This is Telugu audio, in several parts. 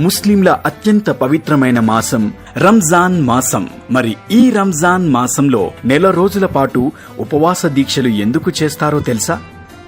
ముస్లింల అత్యంత పవిత్రమైన మాసం రంజాన్ మాసం. మరి ఈ రంజాన్ మాసంలో నెల రోజుల పాటు ఉపవాస దీక్షలు ఎందుకు చేస్తారో తెలుసా?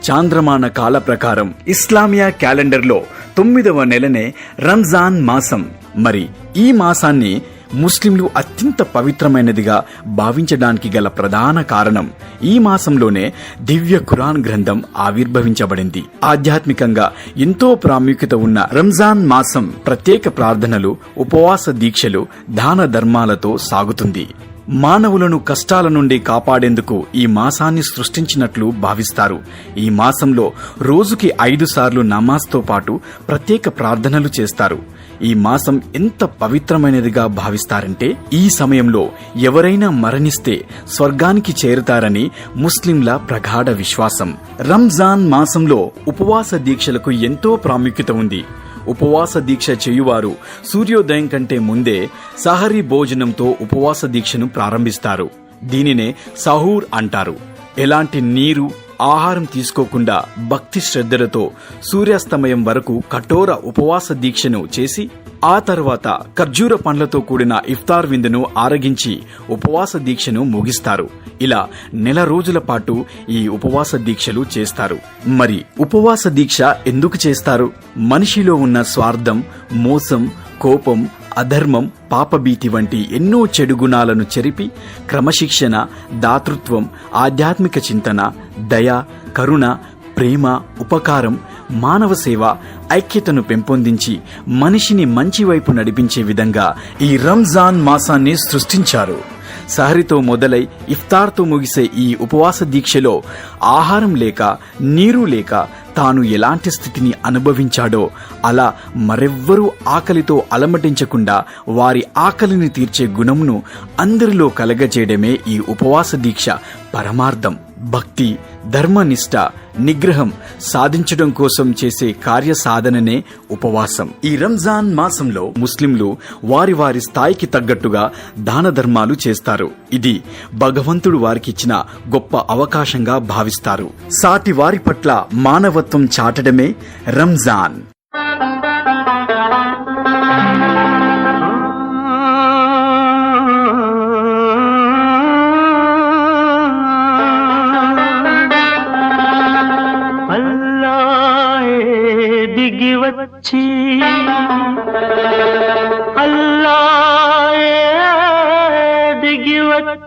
చాంద్రమాన కాల ప్రకారం ఇస్లామియా క్యాలెండర్లో తొమ్మిదవ నెలనే రంజాన్ మాసం. మరి ఈ మాసాన్ని ముస్లింలు అత్యంత పవిత్రమైనదిగా భావించడానికి గల ప్రధాన కారణం ఈ మాసంలోనే దివ్య ఖురాన్ గ్రంథం ఆవిర్భవించబడింది. ఆధ్యాత్మికంగా ఎంతో ప్రాముఖ్యత ఉన్న రంజాన్ మాసం ప్రత్యేక ప్రార్థనలు ఉపవాస దీక్షలు దాన ధర్మాలతో సాగుతుంది. మానవులను కష్టాల నుండి కాపాడేందుకు ఈ మాసాన్ని సృష్టించినట్లు భావిస్తారు. ఈ మాసంలో రోజుకి ఐదు సార్లు నమాజ్తో పాటు ప్రత్యేక ప్రార్థనలు చేస్తారు. ఈ మాసం ఎంత పవిత్రమైనదిగా భావిస్తారంటే ఈ సమయంలో ఎవరైనా మరణిస్తే స్వర్గానికి చేరుతారని ముస్లింల ప్రగాఢ విశ్వాసం. రంజాన్ మాసంలో ఉపవాస దీక్షలకు ఎంతో ప్రాముఖ్యత ఉంది. ఉపవాస దీక్ష చేయువారు. సూర్యోదయం కంటే ముందే సహరీ భోజనంతో ఉపవాస దీక్షను ప్రారంభిస్తారు. దీనినే సహూర్ అంటారు. ఎలాంటి నీరు ఆహారం తీసుకోకుండా భక్తి శ్రద్ధలతో సూర్యాస్తమయం వరకు కఠోర ఉపవాస దీక్షను చేసి ఆ తర్వాత ఖర్జూర పండ్లతో కూడిన ఇఫ్తార్ విందును ఆరగించి ఉపవాస దీక్షను ముగిస్తారు. ఇలా నెల రోజుల పాటు ఈ ఉపవాస దీక్షలు చేస్తారు. మరి ఉపవాస దీక్ష ఎందుకు చేస్తారు? మనిషిలో ఉన్న స్వార్థం మోసం కోపం అధర్మం పాపభీతి వంటి ఎన్నో చెడు గుణాలను చెరిపి క్రమశిక్షణ దాతృత్వం ఆధ్యాత్మిక చింతన దయ కరుణ ప్రేమ ఉపకారం మానవ సేవ ఐక్యతను పెంపొందించి మనిషిని మంచి వైపు నడిపించే విధంగా ఈ రంజాన్ మాసాన్ని సృష్టించారు. సహరితో మొదలై ఇఫ్తార్తో ముగిసే ఈ ఉపవాస దీక్షలో ఆహారం లేక నీరు లేక తాను ఎలాంటి స్థితిని అనుభవించాడో అలా మరెవ్వరూ ఆకలితో అలమటించకుండా వారి ఆకలిని తీర్చే గుణమును అందరిలో కలగజేయడమే ఈ ఉపవాస దీక్ష పరమార్థం. భక్తి ధర్మనిష్ట నిగ్రహం సాధించడం కోసం చేసే కార్య సాధననే ఉపవాసం. ఈ రంజాన్ మాసంలో ముస్లింలు వారి వారి స్థాయికి తగ్గట్టుగా దాన ధర్మాలు చేస్తారు. ఇది భగవంతుడు వారికిచ్చిన గొప్ప అవకాశంగా భావిస్తారు. సాటి వారి పట్ల మానవత్వం చాటడమే రంజాన్.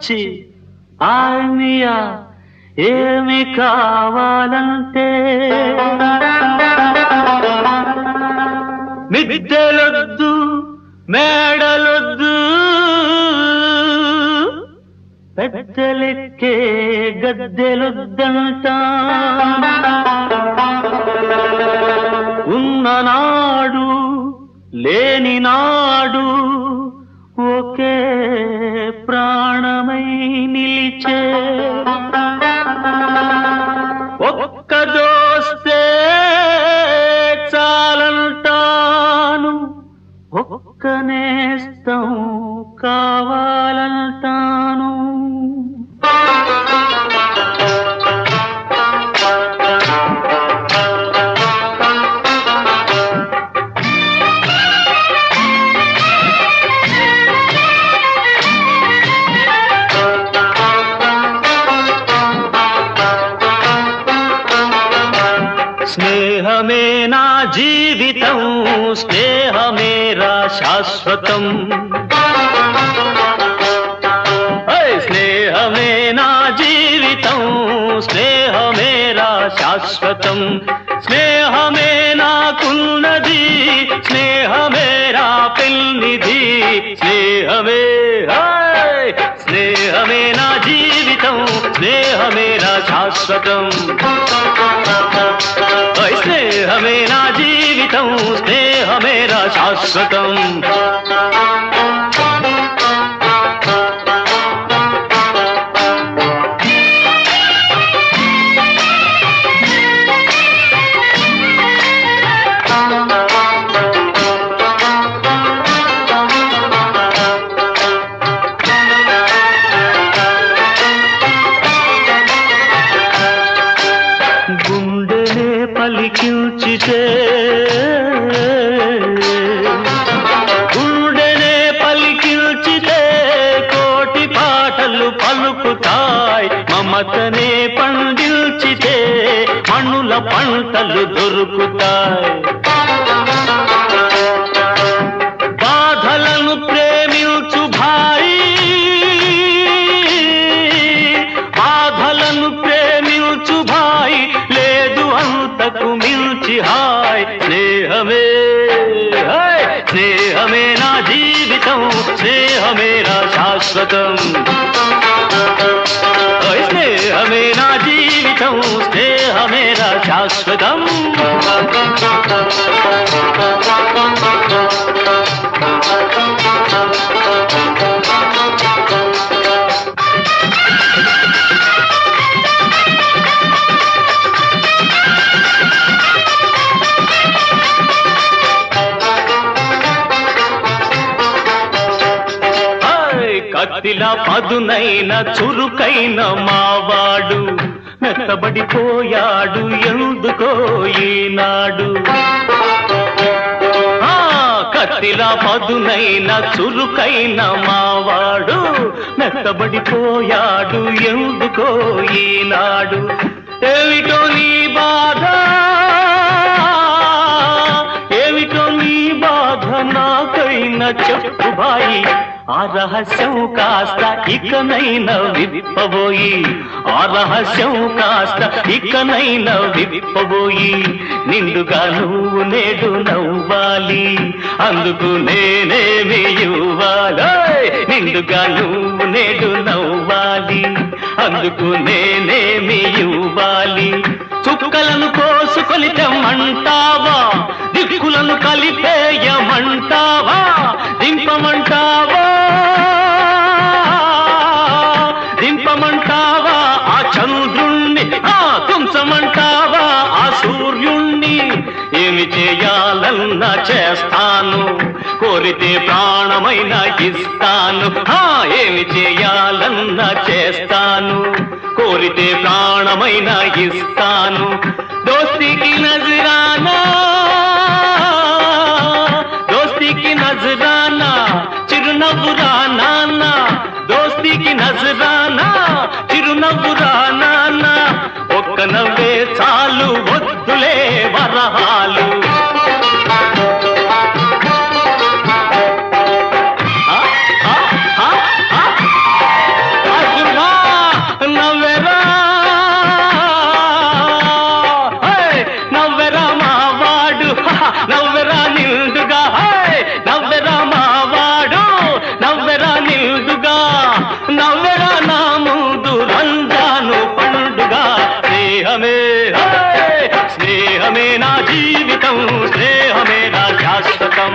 వచ్చి ఆర్మియా ఏమి కావాలంటే? మిద్దెలొద్దు మేడలొద్దు పెద్దలెక్కే గద్దెలొద్దంట. ఉన్ననాడు లేని నాడు ఒకే पीछे జీవితం స్నేహమేరా శాశ్వతం ఓయ్ స్నేహమే నా జీవితం స్నేహమేరా శాశ్వతం స్నేహమే నాకున్నది స్నేహమేరా పెల్నిధి స్నేహమే ఓయ్ స్నేహమే నా జీవితం స్నేహమేరా శాశ్వతం ఓయ్ స్నేహమే నా జీవితం స్నేహమేరా మణుల పంటలు దొరుకుతాయి బాధలను ప్రేమించు భాయి బాధలను ప్రేమించు భాయి లేదు అంతకు మించి హాయ్ స్నేహమే హాయ్ స్నేహమే నా జీవితం స్నేహమే నా శాశ్వతం హాయ్ స్నేహమే నా జీవితం స్నేహమే నా శాశ్వతం. కత్తిలా పదునైన చురుకైన మావాడు. మెత్తబడిపోయాడు ఎందుకో ఈనాడు? కత్తిలా పదునైన చురుకైన మావాడు మెత్తబడిపోయాడు ఎందుకో ఈనాడు? ఏమిటో నీ బాధ? ఏమిటో నీ బాధ? నాకైనా చెప్పు బాయి. ఆ రహస్యం కాస్త ఇకనైనా విప్పబోయి ఆ రహస్యం కాస్త ఇకనైనా విప్పబోయి నిండుగా నువ్వు నేడు నవ్వాలి అందుకు నేనేమి ఇవ్వాలి? నిండుగా నువ్వు నేడు నవ్వాలి అందుకు నేనేమి ఇవ్వాలి? చుక్కలను కోసుకొని దిక్కులను కలిపేయమంటావా? దింపమంటావా? చేయాలన్నా చేస్తాను. కోరితే ప్రాణమైన ఇస్తాను. ఏమి చేయాలన్నా చేస్తాను. కోరితే ప్రాణమైన ఇస్తాను. దోస్తికి నజరానా దోస్తికి నజరానా చిరునవ్వురా నాన్న దోస్తికి నజరానా చిరునవ్వురా నాన్న ఒక్క నవ్వే చాలు వద్దులే వరహాలు. నవ్వెరా నిల్దుగా నవ్వెరా మావాడు నవ్వెరా నిల్దుగా నవ్వెరా నా ముందు రంజాను పండుగ. స్నేహమే స్నేహమే నా జీవితం స్నేహమే నా శాశ్వతం.